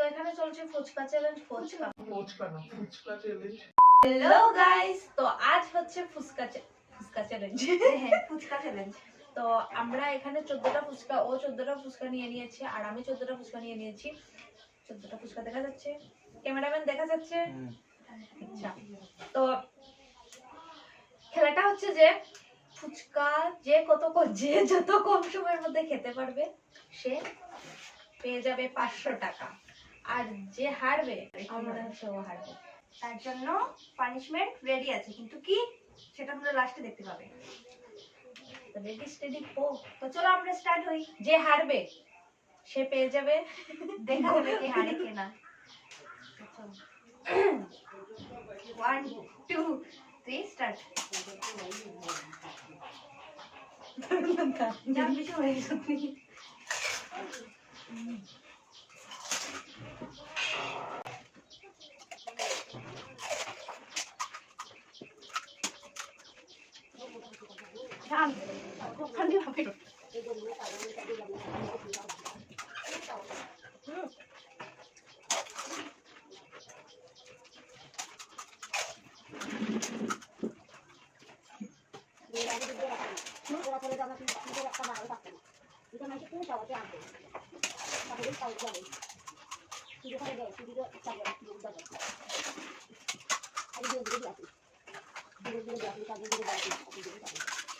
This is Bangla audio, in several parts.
তো এখানে চলছে ফুচকা চ্যালেঞ্জ ফুচকা। ফুচকা না ফুচকা চ্যালেঞ্জ হ্যালো গাইস তো আজ হচ্ছে ফুচকা ফুচকা চ্যালেঞ্জ হ্যাঁ ফুচকা চ্যালেঞ্জ তো আমরা এখানে চোদ্দটা ফুচকা ও চোদ্দটা ফুচকা নিয়ে নিয়েছে আর আমি চোদ্দটা ফুচকা নিয়ে নিয়েছি। চোদ্দটা ফুচকা দেখা যাচ্ছে। ক্যামেরাম্যান দেখা যাচ্ছে। আচ্ছা তো খেলাটা হচ্ছে যে ফুচকা যে কত ক- যে যত কম সময়ের মধ্যে খেতে পারবে সে পেয়ে যাবে পাঁচশো টাকা। আর যে হারবে আমরা সেও হারবে। তার জন্য পানিশমেন্ট রেডি আছে। কিন্তু কি? সেটা তোমরা লাস্টে দেখতে পাবে। রেডি স্টেডি হো তো চলো আমরা স্টার্ট হই। যে হারবে সে পেয়ে যাবে। দেখা যাবে কে হারে কে না। ওয়ান টু থ্রি স্টার্ট যা কিছু হয়ে Yan. Bukan din namin. Thank you.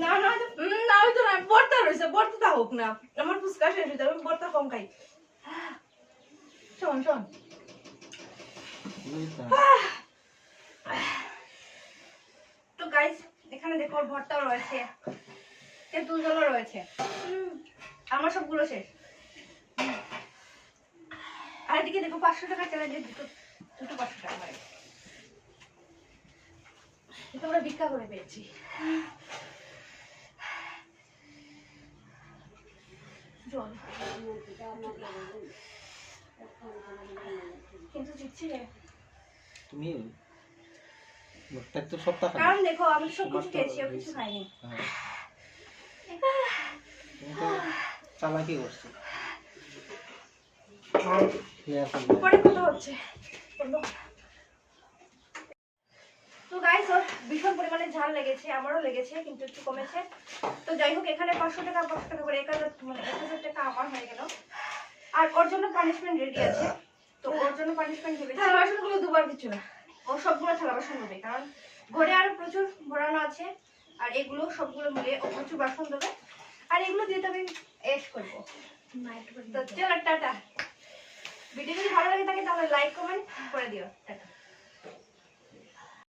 না না উম, না ওই তো না বর্তা রয়েছে বর্তা হোক না আমার ফুচকা শেষ হয়ে যাবে আমি বর্তা কম খাই। শোন শোন। তো গাইস এখানে দেখো ভর্তাও রয়েছে তেঁতুল জলও রয়েছে। আমার সবগুলো শেষ। আর এদিকে দেখো পাঁচশো টাকা চ্যালেঞ্জের দুটো দুটো পাঁচশো টাকা হয় এটা আমরা ভিক্ষা করে পেয়েছি। জল কিন্তু রে তুমি প্রত্যেক সপ্তাহ খাবে। কারণ দেখো আমি সব কিছু খেয়েছি ও কিছু খাইনি। তো চালাকি করছ। পরে কথা হচ্ছে। তো গাইস ওর ভীষণ পরিমাণে ঝাল লেগেছে আমারও লেগেছে কিন্তু একটু কমেছে। তো যাই হোক এখানে পাঁচশো টাকা পাঁচশো টাকা করে এক হাজার মানে এক হাজার টাকা আমার হয়ে গেল। আর ওর জন্য পানিশমেন্ট রেডি আছে। তো ওর জন্য পানিশমেন্ট ভেবেছি থালা বাসনগুলো দুবার কিছু না। ও সবগুলো থালা বাসন দেবে কারণ ঘরে আরও প্রচুর ভরানো আছে আর এগুলো সবগুলো মিলে ও প্রচুর বাসন দেবে আর এগুলো দিয়ে তবে এস করব। তো চলো টাটা। ভিডিও যদি ভালো লাগে থাকে তাহলে লাইক কমেন্ট করে দিও। টাটা।